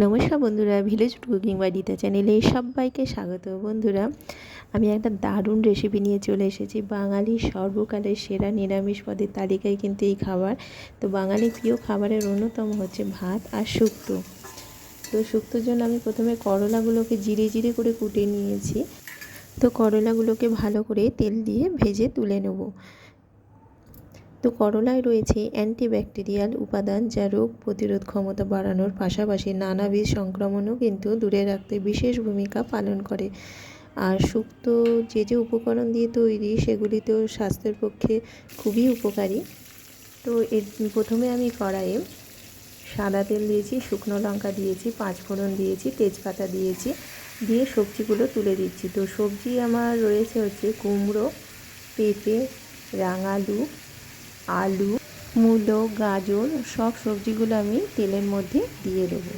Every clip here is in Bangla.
নমস্কার বন্ধুরা ভিলেজ কুকিং বাড়িতে চ্যানেলে সবাইকে স্বাগত। বন্ধুরা, আমি একটা দারুণ রেসিপি নিয়ে চলে এসেছি। বাঙালির সর্বকালের সেরা নিরামিষ পদের তালিকায় কিন্তু এই খাবার। তো বাঙালি প্রিয় খাবারের অন্যতম হচ্ছে ভাত আর শুক্তো। তো শুক্তোর জন্য আমি প্রথমে করলাগুলোকে জিরে জিরে করে কুটে নিয়েছি। তো করলাগুলোকে ভালো করে তেল দিয়ে ভেজে তুলে নেব। তো করলায় রয়েছে অ্যান্টিব্যাকটেরিয়াল উপাদান যা রোগ প্রতিরোধ ক্ষমতা বাড়ানোর পাশাপাশি নানাবিধ সংক্রমণও কিন্তু দূরে রাখতে বিশেষ ভূমিকা পালন করে। আর শুক্তো যে যে উপকরণ দিয়ে তৈরি সেগুলি তো স্বাস্থ্যের পক্ষে খুবই উপকারী। তো এর প্রথমে আমি কড়াইয়ে সাদা তেল দিয়েছি, শুকনো লঙ্কা দিয়েছি, পাঁচ ফোড়ন দিয়েছি, তেজপাতা দিয়েছি, দিয়ে সবজিগুলো তুলে দিচ্ছি। তো সবজি আমার রয়েছে হচ্ছে কুমড়ো, পেঁপে, রাঙালু আলু, মূলো, গাজর, সব সবজিগুলো আমি তেলের মধ্যে দিয়ে দেবো।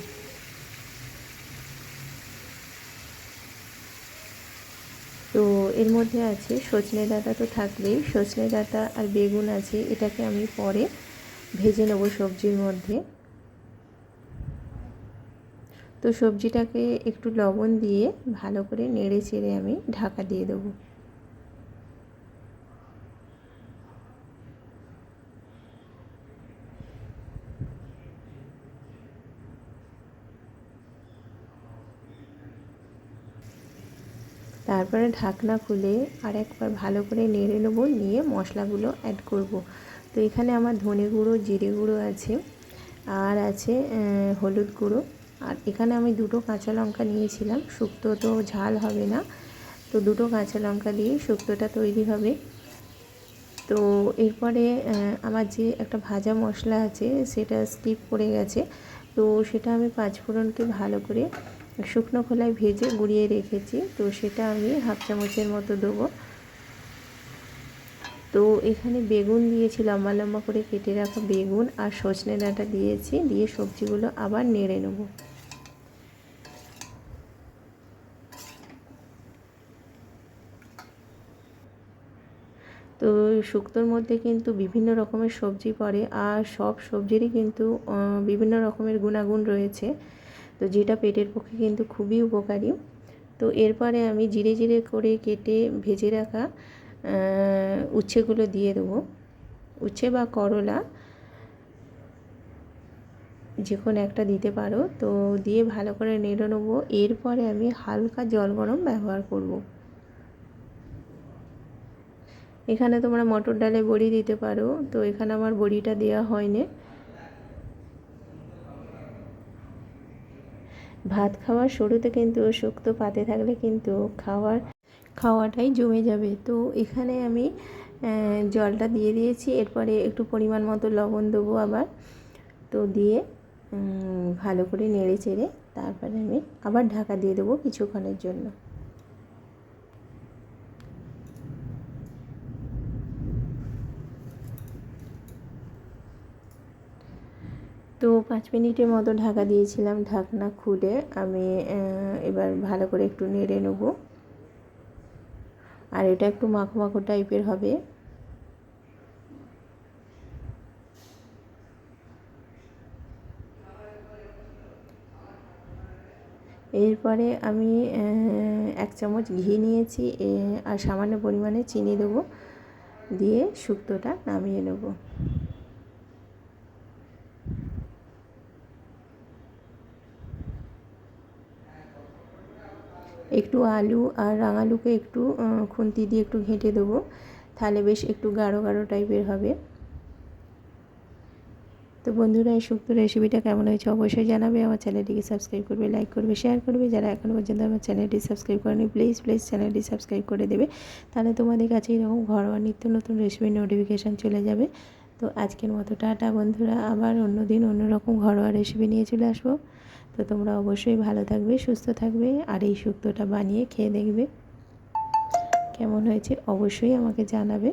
তো এর মধ্যে আছে সজনে ডাঁটা তো থাকবেই। সজনে ডাঁটা আর বেগুন আছে, এটাকে আমি পরে ভেজে নেব সবজির মধ্যে। তো সবজিটাকে একটু লবণ দিয়ে ভালো করে নেড়ে চেড়ে আমি ঢাকা দিয়ে দেবো। তারপরে ঢাকনা খুলে আর একবার ভালো করে নেড়ে নেব, নিয়ে মশলাগুলো অ্যাড করব। তো এখানে আমার ধনে গুঁড়ো, জিরে গুঁড়ো আছে, আর আছে হলুদ গুঁড়ো। আর এখানে আমি দুটো কাঁচা লঙ্কা নিয়েছিলাম, শুক্তো তো ঝাল হবে না। তো দুটো কাঁচা লঙ্কা দিয়ে শুক্তোটা তৈরি হবে। তো এরপরে আমার যে একটা ভাজা মশলা আছে, সেটা স্কিপ করে গেছে। তো সেটা আমি পাঁচফোড়নকে ভালো করে শুকনো খোলায় ভেজে গুঁড়িয়ে রেখেছি। তো সেটা আমি হাফ চামচের মতো দেবো। তো এখানে বেগুন দিয়েছি লম্বা লম্বা করে কেটে রাখা বেগুন আর সজনে ডাঁটা দিয়েছি, দিয়ে সবজিগুলো আবার নেড়ে নেব। তো শুক্তোর মধ্যে কিন্তু বিভিন্ন রকমের সবজি পড়ে, আর সব সবজিরই কিন্তু বিভিন্ন রকমের গুণাগুণ রয়েছে। তো যেটা পেটের পক্ষে কিন্তু খুবই উপকারী। তো এরপরে আমি জিরে জিরে করে কেটে ভেজে রাখা উচ্ছেগুলো দিয়ে দেবো। উচ্ছে বা করলা যে কোনো একটা দিতে পারো। তো দিয়ে ভালো করে নেড়ে নেব। এরপরে আমি হালকা জল গরম ব্যবহার করব। এখানে তোমরা মটর ডালে বড়ি দিতে পারো। তো এখানে আমার বড়িটা দেওয়া হয়নি। ভাত খাওয়ার শুরুতে কিন্তু শুক্তো পাতে থাকলে কিন্তু খাওয়ার, খাওয়াটাই জমে যাবে। তো এখানে আমি জলটা দিয়ে দিয়েছি। এরপরে একটু পরিমাণ মতো লবণ দেবো আবার। তো দিয়ে ভালো করে নেড়ে চেড়ে তারপরে আমি আবার ঢাকা দিয়ে দেবো কিছুক্ষণের জন্য। তো পাঁচ মিনিটের মতো ঢাকা দিয়েছিলাম ঢাকনা খুলে আমি এবার ভালো করে একটু নেড়ে নেব। আর এটা একটু মাখো মাখো টাইপের হবে। এরপরে আমি এক চামচ ঘি নিয়েছি আর সামান্য পরিমাণে চিনি দেবো। দিয়ে শুক্তোটা নামিয়ে নেব। একটু আলু আর রাঙালুকে একটু খুন্তি দিয়ে একটু ঘেঁটে দেবো। তাহলে বেশ একটু গাঢ় গাঢ় টাইপের হবে। তো বন্ধুরা, এই শুক্তো রেসিপিটা কেমন হয়েছে অবশ্যই জানাবে। আমার চ্যানেলটিকে সাবস্ক্রাইব করবে, লাইক করবে, শেয়ার করবে। যারা এখনও পর্যন্ত আমার চ্যানেলটি সাবস্ক্রাইব করেনি, প্লিজ প্লিজ চ্যানেলটি সাবস্ক্রাইব করে দেবে। তাহলে তোমাদের কাছে এরকম ঘরোয়া নিত্য নতুন রেসিপির নোটিফিকেশান চলে যাবে। তো আজকের মতো টাটা বন্ধুরা। আবার অন্য দিন অন্যরকম ঘরোয়া রেসিপি নিয়ে চলে আসব। তো তোমরা অবশ্যই ভালো থাকবে, সুস্থ থাকবে আর এই শুক্তোটা বানিয়ে খেয়ে দেখবে। কেমন হয়েছে অবশ্যই আমাকে জানাবে।